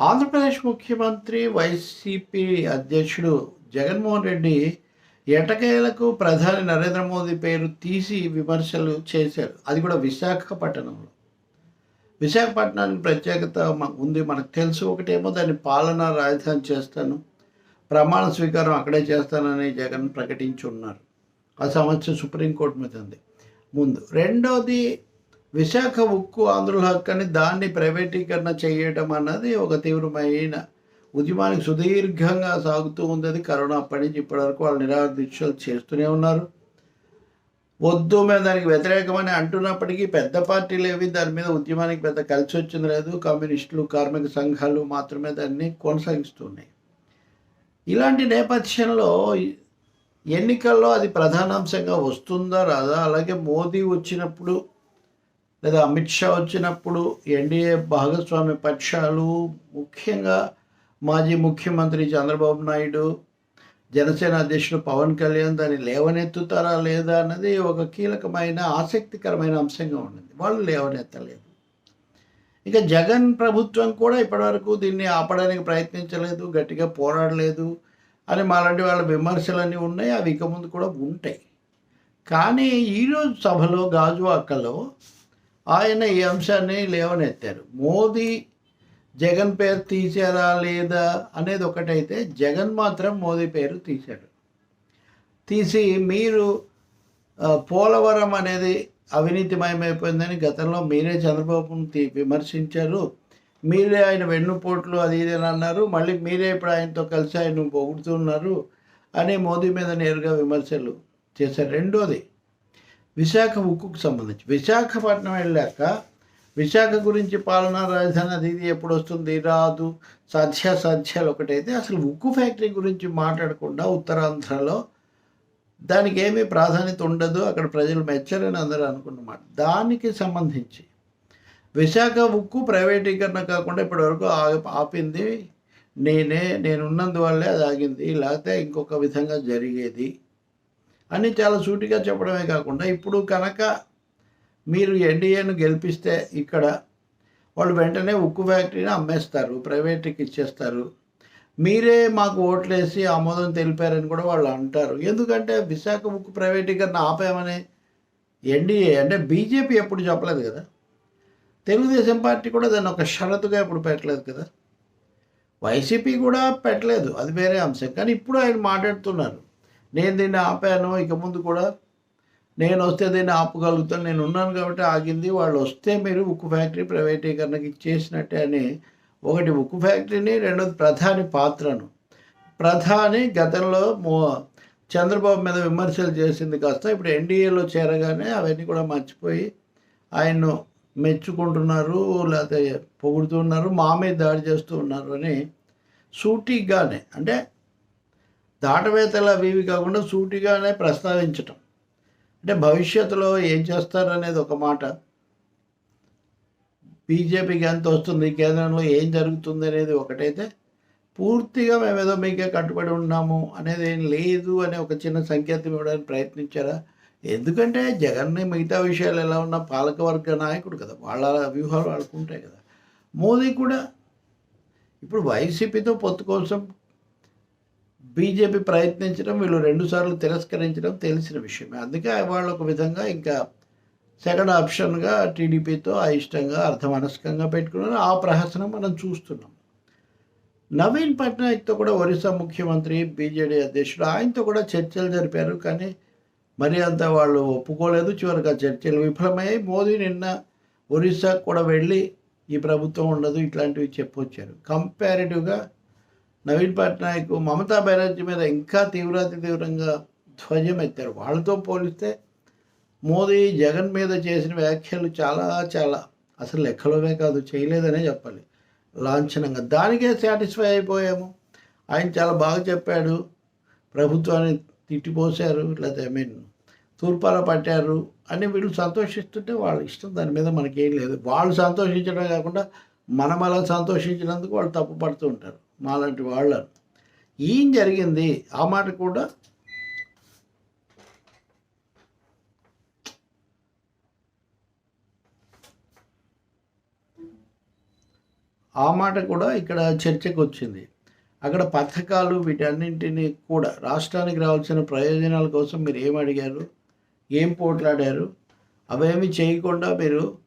ఆంధ్రప్రదేశ్ ముఖ్యమంత్రి వైసీపీ అధ్యక్షుడు జగన్మోహన్ రెడ్డి ఎటకేలకు ప్రధాని నరేంద్ర మోదీ పేరు తీసి విమర్శలు చేశారు. అది కూడా విశాఖపట్నంలో. విశాఖపట్నానికి ప్రత్యేకత ఉంది. మనకు తెలుసు ఒకటేమో దాన్ని పాలనా రాజధాని చేస్తాను. ప్రమాణ స్వీకారం అక్కడే చేస్తానని జగన్ ప్రకటించి ఉన్నారు ఆ సమస్య సుప్రీంకోర్టు మీద ఉంది. ముందు రెండోది విశాఖ ఉక్కు ఆంధ్రుల హక్కు అని దాన్ని ప్రైవేటీకరణ చేయడం అన్నది ఒక తీవ్రమైన ఉద్యమానికి సుదీర్ఘంగా సాగుతూ ఉంది అది కరోనా అప్పటి నుంచి ఇప్పటివరకు వాళ్ళు నిరాదీక్షలు చేస్తూనే ఉన్నారు. వద్దు మేము దానికి వ్యతిరేకమని అంటున్నప్పటికీ పెద్ద పార్టీలు ఏవి దాని మీద ఉద్యమానికి పెద్ద కలిసి వచ్చింది లేదు. కమ్యూనిస్టులు కార్మిక సంఘాలు మాత్రమే దాన్ని కొనసాగిస్తున్నాయి. ఇలాంటి నేపథ్యంలో ఎన్నికల్లో అది ప్రధానాంశంగా వస్తుందా రాదా? అలాగే మోదీ వచ్చినప్పుడు లేదా అమిత్ షా వచ్చినప్పుడు ఎన్డీఏ భాగస్వామ్య పక్షాలు ముఖ్యంగా మాజీ ముఖ్యమంత్రి చంద్రబాబు నాయుడు జనసేన అధ్యక్షుడు పవన్ కళ్యాణ్ దాన్ని లేవనెత్తుతారా లేదా అన్నది ఒక కీలకమైన ఆసక్తికరమైన అంశంగా ఉండింది వాళ్ళు లేవనెత్తలేదు. ఇంకా జగన్ ప్రభుత్వం కూడా ఇప్పటివరకు దీన్ని ఆపడానికి ప్రయత్నించలేదు గట్టిగా పోరాడలేదు అని మాలాంటి వాళ్ళ విమర్శలన్నీ ఉన్నాయి అవి ఇక ముందు కూడా ఉంటాయి. కానీ ఈరోజు సభలో గాజువాకలో ఆయన ఈ అంశాన్ని లేవనెత్తారు. మోదీ జగన్ పేరు తీసారా లేదా అనేది ఒకటైతే జగన్ మాత్రం మోదీ పేరు తీశాడు. తీసి మీరు పోలవరం అనేది అవినీతిమయమైపోయిందని గతంలో మీరే చంద్రబాబును తీ- విమర్శించారు. మీరే ఆయన వెన్నుపోట్లు అది ఇది అని అన్నారు. మళ్ళీ మీరే ఇప్పుడు ఆయనతో కలిసి ఆయన పొగుడుతున్నారు అని మోదీ మీద నేరుగా విమర్శలు చేశారు. రెండోది విశాఖ ఉక్కుకు సంబంధించి. విశాఖపట్నం వెళ్ళాక విశాఖ గురించి పాలనా రాజధాని అది ఇది ఎప్పుడు వస్తుంది? రాదు. సాధ్యాసాధ్యాలు ఒకటైతే అసలు ఉక్కు ఫ్యాక్టరీ గురించి మాట్లాడకుండా ఉత్తరాంధ్రలో దానికి ఏమీ ప్రాధాన్యత ఉండదు. అక్కడ ప్రజలు మెచ్చరని అందరూ అనుకున్నమాట. దానికి సంబంధించి విశాఖ ఉక్కు ప్రైవేటీకరణ కాకుండా ఇప్పటివరకు ఆపింది నేనే. నేనున్నందువల్లే అది ఆగింది. లేకపోతే ఇంకొక విధంగా జరిగేది. అని చాలా సూటిగా చెప్పడమే కాకుండా ఇప్పుడు కనుక మీరు ఎన్డీఏను గెలిపిస్తే ఇక్కడ వాళ్ళు వెంటనే ఉక్కు ఫ్యాక్టరీని అమ్మేస్తారు ప్రైవేట్కి ఇచ్చేస్తారు. మీరే మాకు ఓట్లేసి ఆమోదం తెలిపారని కూడా వాళ్ళు అంటారు. ఎందుకంటే విశాఖ ఉక్కు ప్రైవేటీకరణ ఆపామని ఎన్డీఏ అంటే బీజేపీ ఎప్పుడు చెప్పలేదు కదా? తెలుగుదేశం పార్టీ కూడా దాన్ని ఒక షరతుగా ఎప్పుడు పెట్టలేదు కదా? వైసీపీ కూడా పెట్టలేదు. అది వేరే అంశం. కానీ ఇప్పుడు ఆయన మాట్లాడుతున్నారు. నేను దీన్ని ఆపాను ఇక ముందు కూడా నేను వస్తే దీన్ని ఆపగలుగుతాను నేను ఉన్నాను కాబట్టి ఆగింది. వాళ్ళు వస్తే మీరు ఉక్కు ఫ్యాక్టరీ ప్రైవేటీకరణకి ఇచ్చేసినట్టే అని ఒకటి ఉక్కు ఫ్యాక్టరీని రెండోది ప్రధాని పాత్రను. ప్రధాని గతంలో మో చంద్రబాబు మీద విమర్శలు చేసింది కాస్త ఇప్పుడు ఎన్డీఏలో చేరగానే అవన్నీ కూడా మర్చిపోయి ఆయన్ను మెచ్చుకుంటున్నారు లేకపోతే పొగుడుతున్నారు మా మీద దాడి చేస్తూ ఉన్నారు అని సూటిగానే అంటే దాటవేతలు అవి ఇవి కాకుండా సూటిగానే ప్రస్తావించటం. అంటే భవిష్యత్తులో ఏం చేస్తారనేది ఒక మాట. బీజేపీకి ఎంత వస్తుంది కేంద్రంలో ఏం జరుగుతుంది అనేది ఒకటైతే పూర్తిగా మేము ఏదో మీకే కట్టుబడి ఉన్నాము అనేది ఏం లేదు అనే ఒక చిన్న సంకేతం ఇవ్వడానికి ప్రయత్నించారా? ఎందుకంటే జగన్ని మిగతా విషయాలు ఎలా ఉన్నా పాలకవర్గ నాయకుడు కదా వాళ్ళ వ్యూహాలు ఆడుకుంటాయి కదా. మోదీ కూడా ఇప్పుడు వైసీపీతో పొత్తు కోసం బీజేపీ ప్రయత్నించడం వీళ్ళు రెండుసార్లు తిరస్కరించడం తెలిసిన విషయమే. అందుకే వాళ్ళు ఒక విధంగా ఇంకా సెకండ్ ఆప్షన్గా టీడీపీతో అయిష్టంగా అర్ధమనస్కంగా పెట్టుకున్నారు. ఆ ప్రహసనం మనం చూస్తున్నాం. నవీన్ పట్నాయక్తో కూడా ఒరిస్సా ముఖ్యమంత్రి బీజేడీ అధ్యక్షుడు ఆయనతో కూడా చర్చలు జరిపారు. కానీ మరి అంత వాళ్ళు ఒప్పుకోలేదు. చివరికి ఆ చర్చలు విఫలమయ్యాయి. మోదీ నిన్న ఒరిస్సాకు కూడా వెళ్ళి ఈ ప్రభుత్వం ఉండదు ఇట్లాంటివి చెప్పొచ్చారు. కంపారిటివ్గా నవీన్ పట్నాయక్ మమతా బెనర్జీ మీద ఇంకా తీవ్రాతి తీవ్రంగా ధ్వజం ఎత్తారు. వాళ్ళతో పోలిస్తే మోదీ జగన్ మీద చేసిన వ్యాఖ్యలు చాలా చాలా అసలు లెక్కలోనే కాదు చేయలేదనే చెప్పాలి. లాంఛనంగా దానికే సాటిస్ఫై అయిపోయాము. ఆయన చాలా బాగా చెప్పాడు. ప్రభుత్వాన్ని తిట్టిపోశారు లేకపోతే ఐ మీన్ తూర్పాల పట్టారు అని వీళ్ళు సంతోషిస్తుంటే వాళ్ళ ఇష్టం దాని మీద మనకేం లేదు. వాళ్ళు సంతోషించడం కాకుండా మనం అలా సంతోషించినందుకు వాళ్ళు తప్పు పడుతూ ఉంటారు. మాలాంటి వాళ్ళను. ఏం జరిగింది? ఆ మాట కూడా ఆ మాట కూడా ఇక్కడ చర్చకు వచ్చింది అక్కడ పథకాలు వీటన్నింటినీ కూడా రాష్ట్రానికి రావాల్సిన ప్రయోజనాల కోసం మీరు ఏం అడిగారు? ఏం పోట్లాడారు? అవేమి చేయకుండా మీరు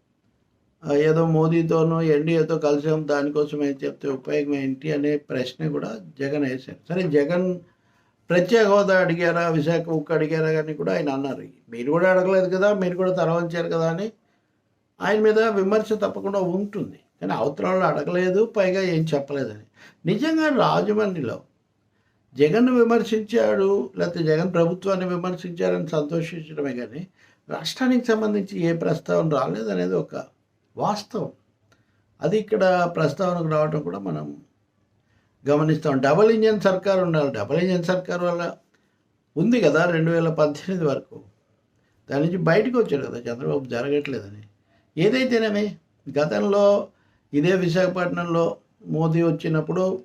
ఏదో మోదీతోనో ఎన్డీఏతో కలిసాం దానికోసం ఏం చెప్తే ఉపయోగం ఏంటి అనే ప్రశ్న కూడా జగన్ వేశారు. సరే జగన్ ప్రత్యేక హోదా అడిగారా విశాఖ ఉక్కు అడిగారా కానీ కూడా ఆయన అన్నారు. మీరు కూడా అడగలేదు కదా మీరు కూడా తరవంచారు కదా అని ఆయన మీద విమర్శ తప్పకుండా ఉంటుంది. కానీ అవతల వాళ్ళు అడగలేదు పైగా ఏం చెప్పలేదని నిజంగా రాజమండ్రిలో జగన్ విమర్శించాడు లేకపోతే జగన్ ప్రభుత్వాన్ని విమర్శించారని సంతోషించడమే కానీ రాష్ట్రానికి సంబంధించి ఏ ప్రస్తావన రాలేదనేది ఒక వాస్తవం. అది ఇక్కడ ప్రస్తావనకు రావడం కూడా మనం గమనిస్తాం డబల్ ఇంజన్ సర్కార్ ఉండాలి డబల్ ఇంజన్ సర్కార్ వల్ల ఉంది కదా రెండు వేల పద్దెనిమిది వరకు. దాని నుంచి బయటకు వచ్చాడు కదా చంద్రబాబు జరగట్లేదని. ఏదైతేనేమి? గతంలో ఇదే విశాఖపట్నంలో మోదీ వచ్చినప్పుడు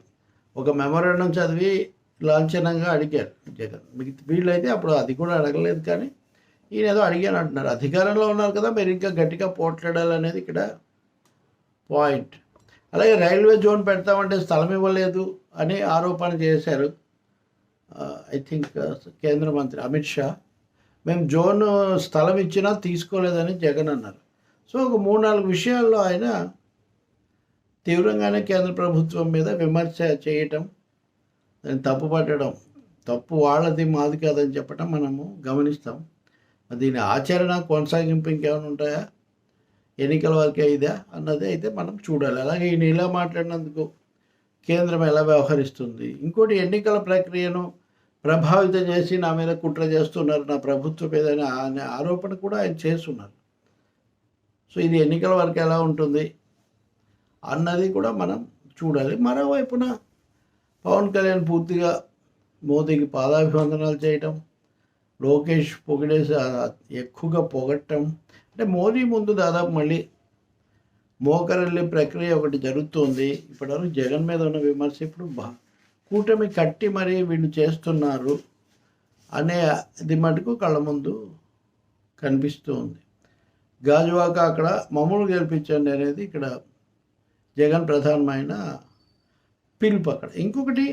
ఒక మెమోరాండం చదివి లాంఛనంగా అడిగారు జగన్. మిగతా వీళ్ళైతే అప్పుడు అది కూడా అడగలేదు కానీ ఈయన ఏదో అడిగాను అంటున్నారు అధికారంలో ఉన్నారు కదా మీరు ఇంకా గట్టిగా పోట్లాడాలనేది ఇక్కడ పాయింట్. అలాగే రైల్వే జోన్ పెడతామంటే స్థలం ఇవ్వలేదు అని ఆరోపణ చేశారు ఐ థింక్ కేంద్ర మంత్రి అమిత్ షా. మేము జోన్ స్థలం ఇచ్చినా తీసుకోలేదని జగన్ అన్నారు. సో ఒక మూడు నాలుగు విషయాల్లో ఆయన తీవ్రంగానే కేంద్ర ప్రభుత్వం మీద విమర్శ చేయటం దాన్ని తప్పు పట్టడం తప్పు వాళ్ళది మాది కాదని చెప్పటం మనము గమనిస్తాం. దీని ఆచరణ కొనసాగింపు ఇంకేమైనా ఉంటాయా? ఎన్నికల వరకే ఇదా? అన్నది అయితే మనం చూడాలి. అలాగే ఈయన ఇలా మాట్లాడినందుకు కేంద్రం ఎలా వ్యవహరిస్తుంది? ఇంకోటి ఎన్నికల ప్రక్రియను ప్రభావితం చేసి నా మీద కుట్ర చేస్తున్నారు నా ప్రభుత్వం ఏదైనా అనే ఆరోపణ కూడా ఆయన చేస్తున్నారు. సో ఇది ఎన్నికల వరకు ఎలా ఉంటుంది అన్నది కూడా మనం చూడాలి. మరోవైపున పవన్ కళ్యాణ్ పూర్తిగా మోదీకి పాదాభివందనాలు చేయటం లోకేష్ పొగిడేసి ఎక్కువగా పొగట్టం అంటే మోదీ ముందు దాదాపు మళ్ళీ మోకరల్లి ప్రక్రియ ఒకటి జరుగుతుంది. ఇప్పటివరకు జగన్ మీద ఉన్న విమర్శ ఇప్పుడు బా కూటమి కట్టి మరీ వీళ్ళు చేస్తున్నారు అనే ఇది మటుకు కళ్ళ ముందు కనిపిస్తూ ఉంది గాజువాక అక్కడ మమ్మల్ని గెలిపించండి అనేది ఇక్కడ జగన్ ప్రధానమైన పిలుపు అక్కడ. ఇంకొకటి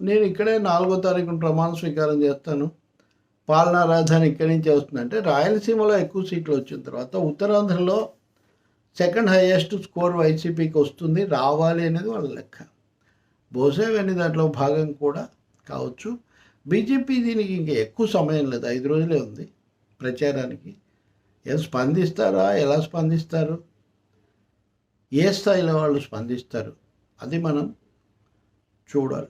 నేను ఇక్కడే నాలుగో తారీఖున ప్రమాణ స్వీకారం చేస్తాను. పాలనా రాజధాని ఇక్కడి నుంచి వస్తుందంటే రాయలసీమలో ఎక్కువ సీట్లు వచ్చిన తర్వాత ఉత్తరాంధ్రలో సెకండ్ హైయెస్ట్ స్కోర్ వైసీపీకి వస్తుంది. రావాలి అనేది వాళ్ళ లెక్క. బహుశా ఇవన్నీ దాంట్లో భాగం కూడా కావచ్చు. బీజేపీ దీనికి ఇంకా ఎక్కువ సమయం లేదు. ఐదు రోజులే ఉంది ప్రచారానికి. ఏం స్పందిస్తారా? ఎలా స్పందిస్తారు? ఏ స్థాయిలో వాళ్ళు స్పందిస్తారు? అది మనం చూడాలి.